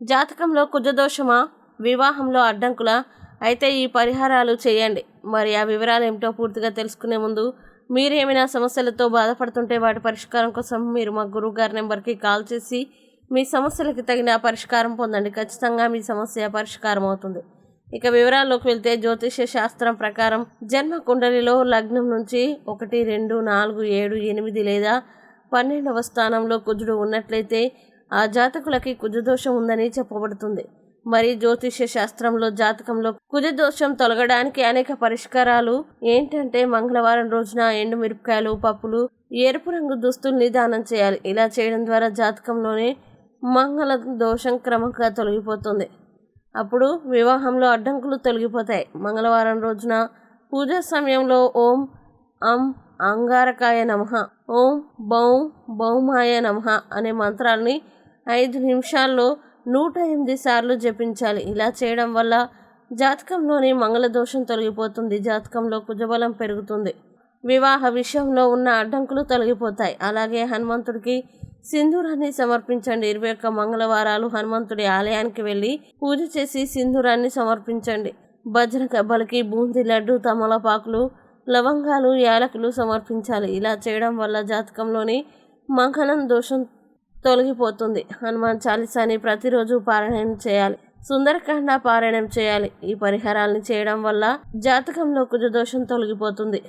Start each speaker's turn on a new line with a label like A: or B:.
A: జాతకంలో కుజదోషమా వివాహంలో అడ్డంకుల? అయితే ఈ పరిహారాలు చేయండి. మరి ఆ వివరాలు ఏమిటో పూర్తిగా తెలుసుకునే ముందు మీరు ఏమైనా సమస్యలతో బాధపడుతుంటే వాటి పరిష్కారం కోసం మీరు మా గురువు గారి నెంబర్కి కాల్ చేసి మీ సమస్యలకి తగిన పరిష్కారం పొందండి. ఖచ్చితంగా మీ సమస్య పరిష్కారం అవుతుంది. ఇక వివరాల్లోకి వెళ్తే జ్యోతిష్య శాస్త్రం ప్రకారం జన్మ కుండలిలో లగ్నం నుంచి ఒకటి రెండు నాలుగు ఏడు ఎనిమిది లేదా పన్నెండవ స్థానంలో కుజుడు ఉన్నట్లయితే ఆ జాతకులకి కుజదోషం ఉందని చెప్పబడుతుంది. మరి జ్యోతిష్య శాస్త్రంలో జాతకంలో కుజదోషం తొలగడానికి అనేక పరిష్కారాలు ఏంటంటే మంగళవారం రోజున ఎండు మిరపకాయలు పప్పులు ఎరుపు రంగు దుస్తుల్ని దానం చేయాలి. ఇలా చేయడం ద్వారా జాతకంలోనే మంగళ దోషం క్రమంగా తొలగిపోతుంది. అప్పుడు వివాహంలో అడ్డంకులు తొలగిపోతాయి. మంగళవారం రోజున పూజా సమయంలో ఓం అం అంగారకాయ నమః ఓం బౌం బౌమాయ నమః అనే మంత్రాల్ని ఐదు నిమిషాల్లో నూట ఎనిమిది సార్లు జపించాలి. ఇలా చేయడం వల్ల జాతకంలోని మంగళ దోషం తొలగిపోతుంది. జాతకంలో కుజబలం పెరుగుతుంది. వివాహ విషయంలో ఉన్న అడ్డంకులు తొలగిపోతాయి. అలాగే హనుమంతుడికి సింధూరాన్ని సమర్పించండి. ఇరవై ఒక్క మంగళవారాలు హనుమంతుడి ఆలయానికి వెళ్ళి పూజ చేసి సింధూరాన్ని సమర్పించండి. భజన కబ్బలకి బూందీ లడ్డు తమలపాకులు లవంగాలు యాలకులు సమర్పించాలి. ఇలా చేయడం వల్ల జాతకంలోని మంగళం దోషం తొలగిపోతుంది. హనుమాన్ చాలీసాని ప్రతిరోజు పారాయణం చేయాలి. సుందరకాండ పారాయణం చేయాలి. ఈ పరిహారాలను చేయడం వల్ల జాతకంలో కుజదోషం తొలగిపోతుంది.